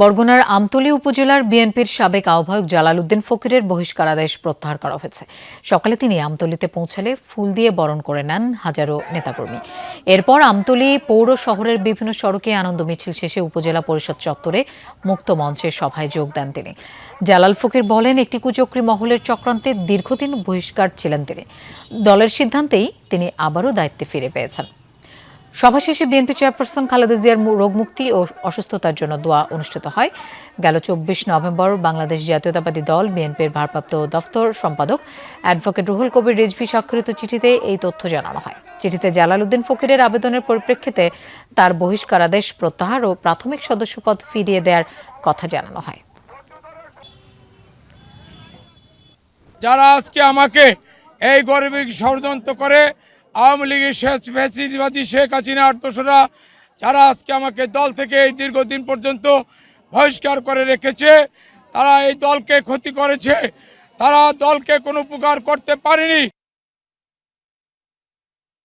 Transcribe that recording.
বরগুনার আমতলী উপজেলার বিএনপির সাবেক আহ্বায়ক জালাল উদ্দিন ফকিরের বহিষ্কারাদেশ প্রত্যাহার করা হয়েছে। সকালে তিনি আমতলীতে পৌঁছালে ফুল দিয়ে বরণ করে নেন হাজারো নেতাকর্মী। এরপর আমতলী পৌর শহরের বিভিন্ন সড়কে আনন্দ মিছিল শেষে উপজেলা পরিষদ চত্বরে মুক্ত মঞ্চের সভায় যোগ দেন তিনি। জালাল ফকির বলেন, একটি কুচক্রী মহলের চক্রান্তে দীর্ঘদিন বহিষ্কার ছিলেন তিনি। দলের সিদ্ধান্তেই তিনি আবারও দায়িত্বে ফিরে পেয়েছেন। সভা শেষে বিএনপি চেয়ারপারসন খালেদা জিয়ার রোগমুক্তি ও অসুস্থতার জন্য দোয়া অনুষ্ঠিত হয়। গেল চব্বিশ নভেম্বর বাংলাদেশ জাতীয়তাবাদী দল, বিএনপির ভারপ্রাপ্ত দফতর সম্পাদক অ্যাডভোকেট রুহুল কবির রেজভি স্বাক্ষরিত চিঠিতে এই তথ্য জানানো হয়। চিঠিতে জালাল উদ্দিন ফকিরের আবেদনের পরিপ্রেক্ষিতে তার বহিষ্কারাদেশ প্রত্যাহার ও প্রাথমিক সদস্যপদ ফিরিয়ে দেওয়ার কথা জানানো হয়। যারা আজকে আমাকে এই গরিবী ষড়যন্ত্র করে আওয়ামী লীগের শেষ ফ্যাসিবাদী শেখ হাসিনার দোসরা, যারা আজকে আমাকে দল থেকে এই দীর্ঘদিন পর্যন্ত বহিষ্কার করে রেখেছে, তারা এই দলকে ক্ষতি করেছে। তারা দলকে কোনো উপকার করতে পারেনি।